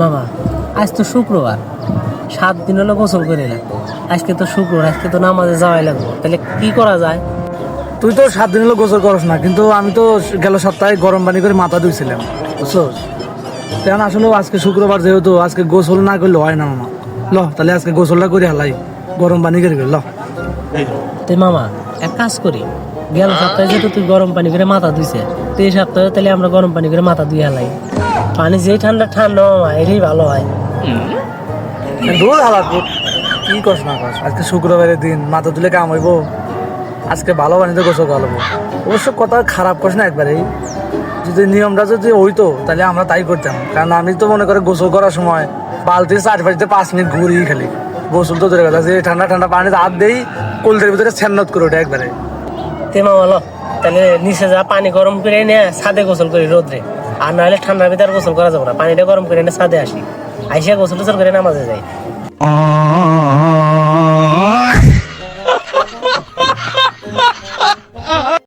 মামা, আজ তো শুক্রবার। সাত দিন হলো গোসল করি না। আজকে তো শুক্রবার, আজকে তো নামাজে যাওয়াই লাগবে। তাহলে কি করা যায়? তুই তো সাত দিন হলো গোসল করস না, কিন্তু আমি তো গেল সপ্তাহে গরম পানি করে মাথা ধুইছিলাম, বুঝছস? তেমন আসলে আজকে শুক্রবার যেহেতু, আজকে গোসল না করলে হয় না মামা। ল, তাহলে আজকে গোসলটা করে হালাই, গরম পানি করে ল। তুই মামা, এক কাজ করি। গেল সপ্তাহে যেহেতু তুই গরম পানি করে মাথা ধুইছে তুই এই সপ্তাহে তাহলে আমরা গরম পানি করে মাথা ধুয়ে হালাই পানি যেই ঠান্ডা ঠান্ডা মামা, এটাই ভালো হয়। দূর হালা, দূর। কি কস না কস? আজকে শুক্রবারের দিন, মাথা তুলে কাম হইব। আজকে ভালো পানিতে গোসল করব। অবশ্য কথা খারাপ কস না একবারেই যদি নিয়মটা যদি হইতো, তাহলে আমরা তাই করতাম। কারণ আমি তো মনে করে গোসল করার সময় বালতির চারপাশে পাঁচ মিনিট ঘুরি খালি। গোসল তো দূরের কথা যে ঠান্ডা ঠান্ডা পানিতে হাত দেই কোলদের ভিতরে ছ্যান্নত করে ওঠে একবারে। তে মামা লো তাহলে নিচে যা পানি গরম করে এনে ছাদে গোসল করি রোদরে। আর নাহলে ঠান্ডার ভিতরে গোসল করা যাবে না। পানিটা গরম করে এনে ছাদে আসি। আইসা গোসল টোসল করে নামাজে যাই।